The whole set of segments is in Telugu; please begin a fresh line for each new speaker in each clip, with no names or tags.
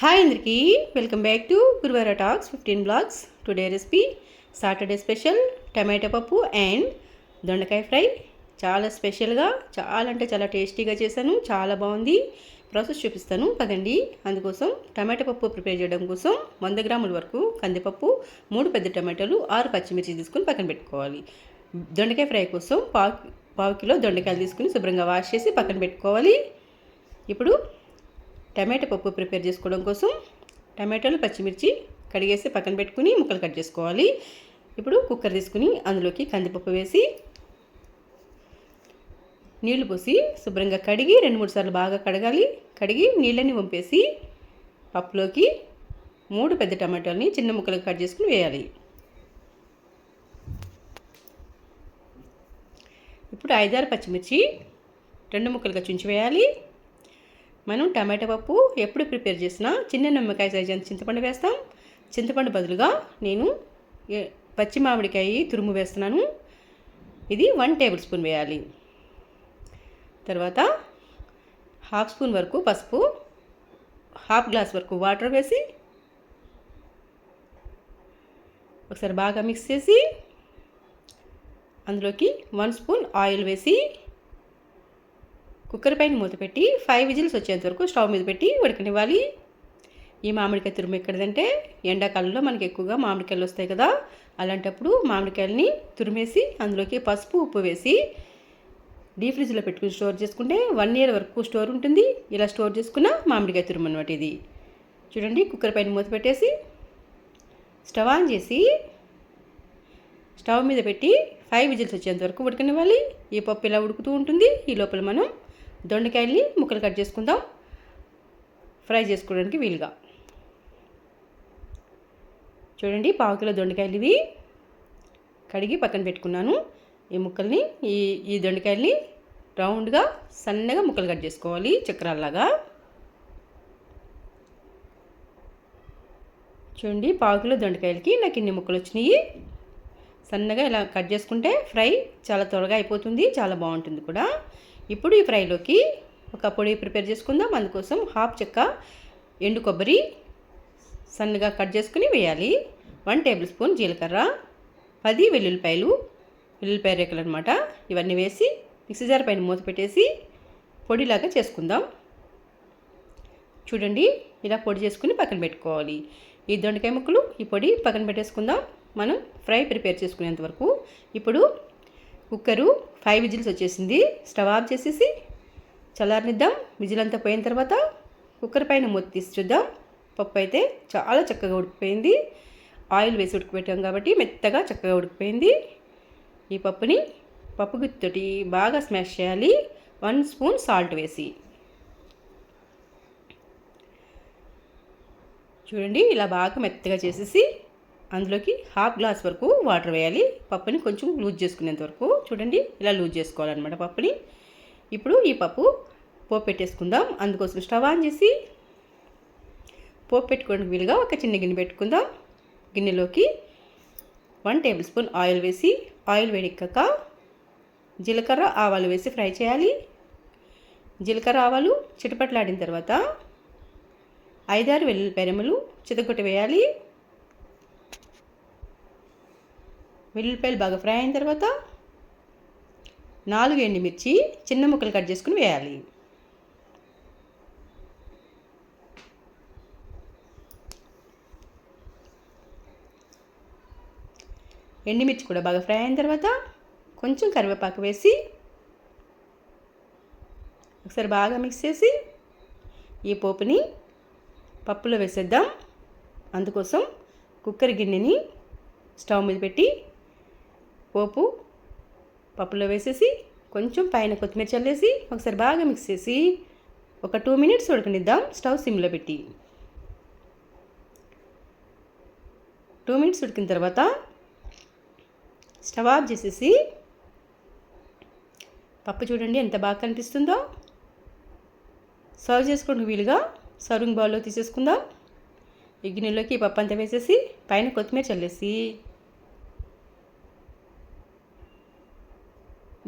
హాయ్ అందరికీ welcome back to Guruvara talks fifteen blogs today recipe Saturday special tomato పప్పు అండ్ దొండకాయ ఫ్రై. చాలా స్పెషల్గా చాలా అంటే చాలా టేస్టీగా చేశాను. చాలా బాగుంది. ప్రాసెస్ చూపిస్తాను. పదండి. అందుకోసం టమాటో పప్పు ప్రిపేర్ చేయడం కోసం వంద గ్రాముల వరకు కందిపప్పు మూడు పెద్ద టమాటాలు ఆరు పచ్చిమిర్చి తీసుకుని పక్కన పెట్టుకోవాలి. దొండకాయ ఫ్రై కోసం పావు పావు కిలో దొండకాయలు తీసుకుని శుభ్రంగా వాష్ చేసి పక్కన పెట్టుకోవాలి. ఇప్పుడు టమాటా పప్పు ప్రిపేర్ చేసుకోవడం కోసం టమాటాలు పచ్చిమిర్చి కడిగేసి పక్కన పెట్టుకుని ముక్కలు కట్ చేసుకోవాలి. ఇప్పుడు కుక్కర్ తీసుకుని అందులోకి కందిపప్పు వేసి నీళ్ళు పోసి శుభ్రంగా కడిగి రెండు మూడు సార్లు బాగా కడగాలి. కడిగి నీళ్ళని వంపేసి పప్పులోకి మూడు పెద్ద టమాటాలని చిన్న ముక్కలు కట్ చేసుకుని వేయాలి. ఇప్పుడు ఐదారు పచ్చిమిర్చి రెండు ముక్కలుగా చుంచి వేయాలి. మనం టమాటా పప్పు ఎప్పుడు ప్రిపేర్ చేసినా చిన్న నిమ్మకాయ సైజ్ అంత చింతపండు వేస్తాం. చింతపండు బదులుగా నేను పచ్చి మామిడికాయ తురుము వేస్తున్నాను. ఇది వన్ టేబుల్ స్పూన్ వేయాలి. తర్వాత హాఫ్ స్పూన్ వరకు పసుపు హాఫ్ గ్లాస్ వరకు వాటర్ వేసి ఒకసారి బాగా మిక్స్ చేసి అందులోకి వన్ స్పూన్ ఆయిల్ వేసి కుక్కర్ పైన మూత పెట్టి ఫైవ్ విజిల్స్ వచ్చేంత వరకు స్టవ్ మీద పెట్టి ఉడకనివ్వాలి. ఈ మామిడికాయ తురుము ఎక్కడదంటే ఎండాకాలంలో మనకి ఎక్కువగా మామిడికాయలు వస్తాయి కదా అలాంటప్పుడు మామిడికాయలని తురిమేసి అందులోకి పసుపు ఉప్పు వేసి డీప్ ఫ్రిడ్జ్లో పెట్టుకుని స్టోర్ చేసుకుంటే వన్ ఇయర్ వరకు స్టోర్ ఉంటుంది. ఇలా స్టోర్ చేసుకున్న మామిడికాయ తురుము అనమాట ఇది. చూడండి కుక్కర్ పైన మూత పెట్టేసి స్టవ్ ఆన్ చేసి స్టవ్ మీద పెట్టి ఫైవ్ విజిల్స్ వచ్చేంత వరకు ఉడకనివ్వాలి. ఈ పప్పు ఇలా ఉడుకుతూ ఉంటుంది. ఈ లోపల మనం దొండకాయల్ని ముక్కలు కట్ చేసుకుందాం. ఫ్రై చేసుకోవడానికి వీలుగా. చూడండి పావు కిలో దొండకాయలు ఇవి. కడిగి పక్కన పెట్టుకున్నాను. ఈ ముక్కల్ని ఈ ఈ దొండకాయల్ని రౌండ్గా సన్నగా ముక్కలు కట్ చేసుకోవాలి చక్రాల్లాగా. చూడండి పావు కిలో దొండకాయలకి నాకు ఇన్ని ముక్కలు వచ్చినాయి. సన్నగా ఇలా కట్ చేసుకుంటే ఫ్రై చాలా త్వరగా అయిపోతుంది చాలా బాగుంటుంది కూడా. ఇప్పుడు ఈ ఫ్రైలోకి ఒక పొడి ప్రిపేర్ చేసుకుందాం. అందుకోసం హాఫ్ చెక్క ఎండు కొబ్బరి సన్నగా కట్ చేసుకుని వేయాలి. వన్ టేబుల్ స్పూన్ జీలకర్ర పది వెల్లుల్లిపాయలు వెల్లుల్లిపాయ రేకులు అనమాట ఇవన్నీ వేసి మిక్సీ జార్ పైన మూత పెట్టేసి పొడిలాగా చేసుకుందాం. చూడండి ఇలా పొడి చేసుకుని పక్కన పెట్టుకోవాలి. ఈ దొండకాయ ముక్కలు ఈ పొడి పక్కన పెట్టేసుకుందాం. మనం ఫ్రై ప్రిపేర్ చేసుకునేంత వరకు. ఇప్పుడు కుక్కరు ఫైవ్ విజిల్స్ వచ్చేసింది. స్టవ్ ఆఫ్ చేసేసి చల్లారనిద్దాం. విజిల్ అంతా పోయిన తర్వాత కుక్కర్ పైన మూత తీసి చూద్దాం పప్పు అయితే చాలా చక్కగా ఉడికిపోయింది. ఆయిల్ వేసి ఉడికిపెట్టాం కాబట్టి మెత్తగా చక్కగా ఉడికిపోయింది. ఈ పప్పుని పప్పు గుత్తోటి బాగా స్మాష్ చేయాలి. వన్ స్పూన్ సాల్ట్ వేసి. చూడండి ఇలా బాగా మెత్తగా చేసేసి అందులోకి హాఫ్ గ్లాస్ వరకు వాటర్ వేయాలి. పప్పుని కొంచెం లూజ్ చేసుకునేంత వరకు. చూడండి ఇలా లూజ్ చేసుకోవాలన్నమాట పప్పుని. ఇప్పుడు ఈ పప్పు పోపు పెట్టేసుకుందాం. అందుకోసం స్టవ్ ఆన్ చేసి పోపు పెట్టుకోవడానికి వీలుగా ఒక చిన్న గిన్నె పెట్టుకుందాం. గిన్నెలోకి వన్ టేబుల్ స్పూన్ ఆయిల్ వేసి ఆయిల్ వేడెక్కాక జీలకర్ర ఆవాలు వేసి ఫ్రై చేయాలి. జీలకర్ర ఆవాలు చిటపట్లాడిన తర్వాత ఐదారు వెల్లుల్లి పెరములు చితగొట్టి వేయాలి. వెల్లుల్లిపాయలు బాగా ఫ్రై అయిన తర్వాత నాలుగు ఎండుమిర్చి చిన్న ముక్కలు కట్ చేసుకుని వేయాలి. ఎండుమిర్చి కూడా బాగా ఫ్రై అయిన తర్వాత కొంచెం కరివేపాకు వేసి ఒకసారి బాగా మిక్స్ చేసి ఈ పోపుని పప్పులో వేసేద్దాం. అందుకోసం కుక్కర్ గిన్నెని స్టవ్ మీద పెట్టి పోపు పప్పులో వేసేసి కొంచెం పైన కొత్తిమీర చల్లేసి ఒకసారి బాగా మిక్స్ చేసి ఒక టూ మినిట్స్ ఉడకనిద్దాం. స్టవ్ సిమ్లో పెట్టి టూ మినిట్స్ ఉడికిన తర్వాత స్టవ్ ఆఫ్ చేసేసి పప్పు చూడండి ఎంత బాగా కనిపిస్తుందో. సర్వ్ చేసుకోవడానికి వీలుగా సర్వింగ్ బౌల్లో తీసేసుకుందాం. ఈ గిన్నెలోకి ఈ పప్పు అంతా వేసేసి పైన కొత్తిమీర చల్లేసి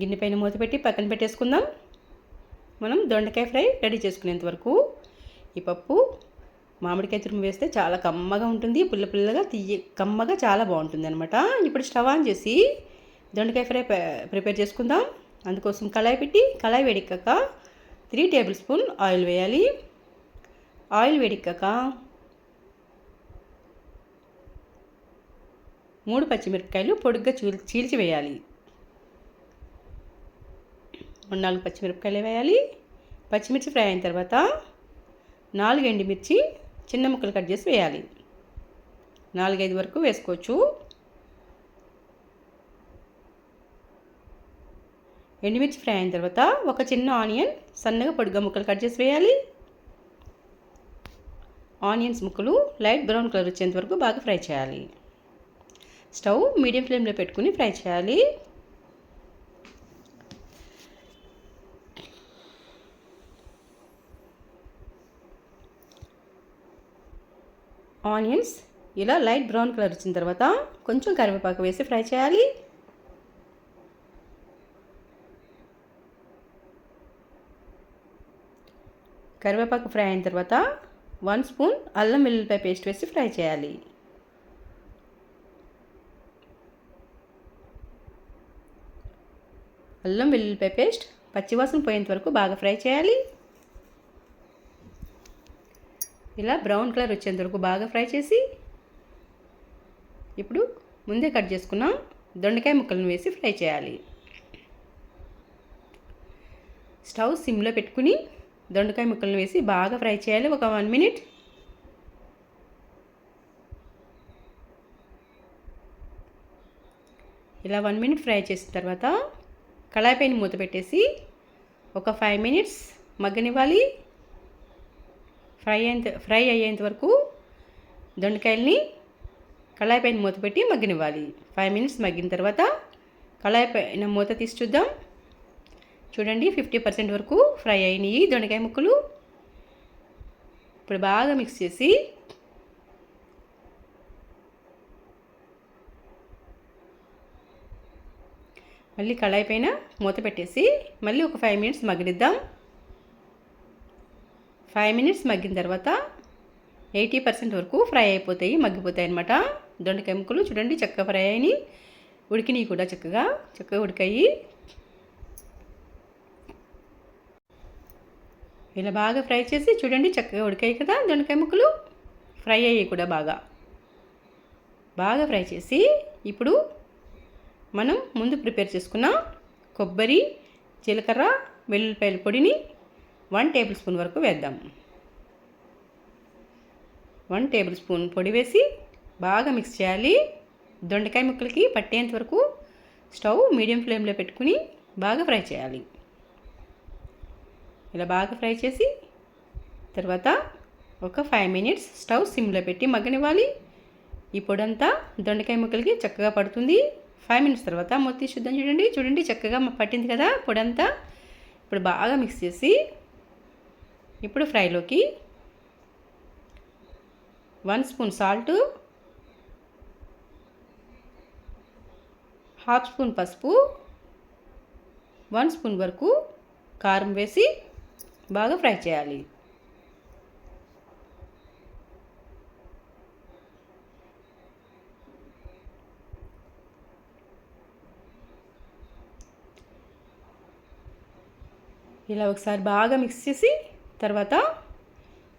గిన్నె పైన మూత పెట్టి పక్కన పెట్టేసుకుందాం. మనం దొండకాయ ఫ్రై రెడీ చేసుకునేంత వరకు ఈ పప్పు మామిడికాయ తురుము వేస్తే చాలా కమ్మగా ఉంటుంది పుల్ల పుల్లగా తీయ కమ్మగా చాలా బాగుంటుంది అనమాట ఇప్పుడు స్టవ్ ఆన్ చేసి దొండకాయ ఫ్రై ప్రిపేర్ చేసుకుందాం. అందుకోసం కళాయి పెట్టి కళాయి వేడెక్కాక త్రీ టేబుల్ స్పూన్ ఆయిల్ వేయాలి. ఆయిల్ వేడెక్కాక మూడు పచ్చిమిరపకాయలు పొడుగ్గా చూ చీల్చి వేయాలి. మూడు నాలుగు పచ్చిమిరపకాయలు వేయాలి. పచ్చిమిర్చి ఫ్రై అయిన తర్వాత నాలుగు ఎండుమిర్చి చిన్న ముక్కలు కట్ చేసి వేయాలి. నాలుగైదు వరకు వేసుకోవచ్చు. ఎండుమిర్చి ఫ్రై అయిన తర్వాత ఒక చిన్న ఆనియన్ సన్నగా పొడిగా ముక్కలు కట్ చేసి వేయాలి. ఆనియన్స్ ముక్కలు లైట్ బ్రౌన్ కలర్ వచ్చేంత వరకు బాగా ఫ్రై చేయాలి. స్టవ్ మీడియం ఫ్లేమ్లో పెట్టుకుని ఫ్రై చేయాలి. ఆనియన్స్ ఇలా లైట్ బ్రౌన్ కలర్ వచ్చిన తర్వాత కొంచెం కరివేపాకు వేసి ఫ్రై చేయాలి. కరివేపాకు ఫ్రై అయిన తర్వాత వన్ స్పూన్ అల్లం వెల్లుల్లిపాయ పేస్ట్ వేసి ఫ్రై చేయాలి. అల్లం వెల్లుల్లిపాయ పేస్ట్ పచ్చివాసన పోయేంత వరకు బాగా ఫ్రై చేయాలి. ఇలా బ్రౌన్ కలర్ వచ్చేంత వరకు బాగా ఫ్రై చేసి ఇప్పుడు ముందే కట్ చేసుకున్న దొండకాయ ముక్కలను వేసి ఫ్రై చేయాలి. స్టవ్ సిమ్లో పెట్టుకుని దొండకాయ ముక్కలను వేసి బాగా ఫ్రై చేయాలి. ఒక వన్ మినిట్. ఇలా వన్ మినిట్ ఫ్రై చేసిన తర్వాత కళాయిపైన మూత పెట్టేసి ఒక ఫైవ్ మినిట్స్ మగ్గనివ్వాలి. ఫ్రై అయ్యేంత ఫ్రై అయ్యేంత వరకు దొండకాయల్ని కళాయి పైన మూత పెట్టి మగ్గనివ్వాలి. ఫైవ్ మినిట్స్ మగ్గిన తర్వాత కళాయి పైన మూత తీసి చూద్దాం. చూడండి ఫిఫ్టీ పర్సెంట్ వరకు ఫ్రై అయినాయి దొండకాయ ముక్కలు. ఇప్పుడు బాగా మిక్స్ చేసి మళ్ళీ కళాయి పైన మూత పెట్టేసి మళ్ళీ ఒక ఫైవ్ మినిట్స్ మగ్గనిద్దాం. ఫైవ్ మినిట్స్ మగ్గిన తర్వాత ఎయిటీ పర్సెంట్ వరకు ఫ్రై అయిపోతాయి మగ్గిపోతాయి అనమాట దొండకాయ ముక్కలు చూడండి చక్కగా ఫ్రై అయినాయి. ఉడికినవి కూడా చక్కగా చక్కగా ఉడికాయి. ఇలా బాగా ఫ్రై చేసి చూడండి చక్కగా ఉడికాయి కదా దొండకాయ ముక్కలు. ఫ్రై అయ్యాయి కూడా బాగా. బాగా ఫ్రై చేసి ఇప్పుడు మనం ముందు ప్రిపేర్ చేసుకున్న కొబ్బరి జీలకర్ర వెల్లుల్లిపాయల పొడిని వన్ టేబుల్ స్పూన్ వరకు వేద్దాం. వన్ టేబుల్ స్పూన్ పొడి వేసి బాగా మిక్స్ చేయాలి. దొండకాయ ముక్కలకి పట్టేంత వరకు స్టవ్ మీడియం ఫ్లేమ్లో పెట్టుకుని బాగా ఫ్రై చేయాలి. ఇలా బాగా ఫ్రై చేసి తర్వాత ఒక ఫైవ్ మినిట్స్ స్టవ్ సిమ్లో పెట్టి మగ్గనివ్వాలి. ఈ పొడంతా దొండకాయ ముక్కలకి చక్కగా పడుతుంది. ఫైవ్ మినిట్స్ తర్వాత మొత్తం శుద్ధం చూడండి చూడండి చక్కగా పట్టింది కదా పొడంతా. ఇప్పుడు బాగా మిక్స్ చేసి ఇప్పుడు ఫ్రైలోకి one spoon salt half spoon పసుపు వన్ స్పూన్ వరకు కారం వేసి బాగా ఫ్రై చేయాలి. ఇలా ఒకసారి బాగా మిక్స్ చేసి తర్వాత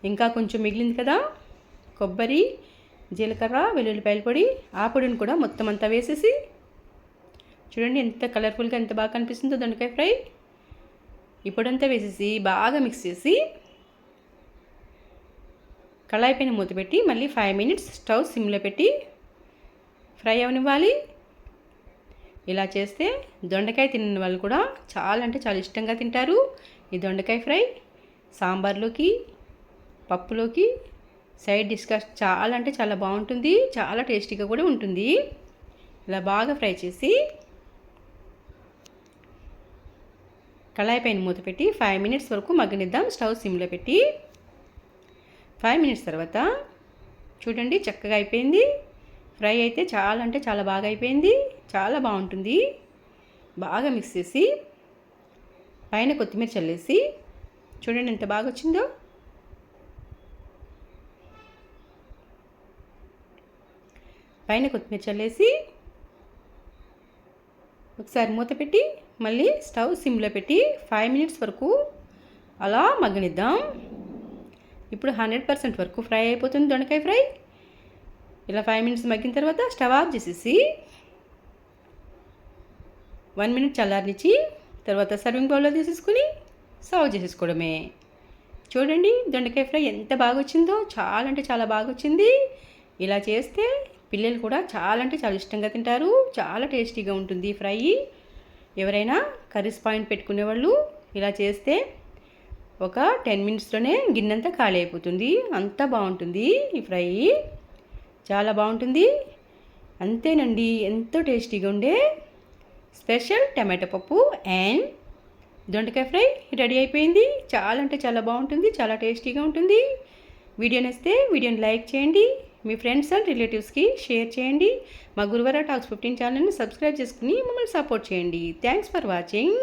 ఇంకా కొంచెం మిగిలింది కదా? కొబ్బరి జీలకర్ర వెల్లుల్లిపాయల పొడి ఆ పొడిని కూడా మొత్తం అంతా వేసేసి చూడండి ఎంత కలర్ఫుల్గా ఎంత బాగా కనిపిస్తుందో దొండకాయ ఫ్రై. ఈ పొడంతా వేసేసి బాగా మిక్స్ చేసి కళాయి పైన మూత పెట్టి మళ్ళీ ఫైవ్ మినిట్స్ స్టవ్ సిమ్లో పెట్టి ఫ్రై అవనివ్వాలి. ఇలా చేస్తే దొండకాయ తిన్న వాళ్ళు కూడా చాలా అంటే చాలా ఇష్టంగా తింటారు ఈ దొండకాయ ఫ్రై. సాంబార్లోకి పప్పులోకి సైడ్ డిష్గా చాలా అంటే చాలా బాగుంటుంది. చాలా టేస్టీగా కూడా ఉంటుంది. ఇలా బాగా ఫ్రై చేసి కళాయి పైన మూత పెట్టి ఫైవ్ మినిట్స్ వరకు మగ్గనిద్దాం. స్టవ్ సిమ్లో పెట్టి ఫైవ్ మినిట్స్ తర్వాత చూడండి చక్కగా అయిపోయింది. ఫ్రై అయితే చాలా అంటే చాలా బాగా అయిపోయింది. చాలా బాగుంటుంది. బాగా మిక్స్ చేసి పైన కొత్తిమీర చల్లేసి చూడండి ఎంత బాగా వచ్చిందో. పైన కొత్తిమీర చల్లేసి ఒకసారి మూత పెట్టి మళ్ళీ స్టవ్ సిమ్లో పెట్టి ఫైవ్ మినిట్స్ వరకు అలా మగ్గనిద్దాం. ఇప్పుడు హండ్రెడ్ పర్సెంట్ వరకు ఫ్రై అయిపోతుంది దొండకాయ ఫ్రై. ఇలా ఫైవ్ మినిట్స్ మగ్గిన తర్వాత స్టవ్ ఆఫ్ చేసేసి వన్ మినిట్ చల్లారనిచ్చి తర్వాత సర్వింగ్ బౌల్లో తీసేసుకుని సర్వ్ చేసేసుకోవడమే చూడండి దొండకాయ ఫ్రై ఎంత బాగా వచ్చిందో చాలా అంటే చాలా బాగా వచ్చింది ఇలా చేస్తే పిల్లలు కూడా చాలా అంటే చాలా ఇష్టంగా తింటారు చాలా టేస్టీగా ఉంటుంది ఫ్రై. ఎవరైనా కర్రీస్ పాయింట్ పెట్టుకునే వాళ్ళు ఇలా చేస్తే ఒక టెన్ మినిట్స్లోనే గిన్నెంతా ఖాళీ అయిపోతుంది. అంత బాగుంటుంది ఈ ఫ్రై. చాలా బాగుంటుంది. అంతేనండి ఎంతో టేస్టీగా ఉండే స్పెషల్ టమాటో పప్పు అండ్ దొండకాయ ఫ్రై రెడీ అయిపోయింది. చాలా అంటే చాలా బాగుంటుంది చాలా టేస్టీగా ఉంటుంది. వీడియో నచ్చితే వీడియోని లైక్ చేయండి మీ ఫ్రెండ్స్ అండ్ రిలేటివ్స్కి షేర్ చేయండి. మా గురువార టాక్స్ ఫిఫ్టీన్ ఛానల్ని సబ్స్క్రైబ్ చేసుకుని మమ్మల్ని సపోర్ట్ చేయండి. Thanks for watching.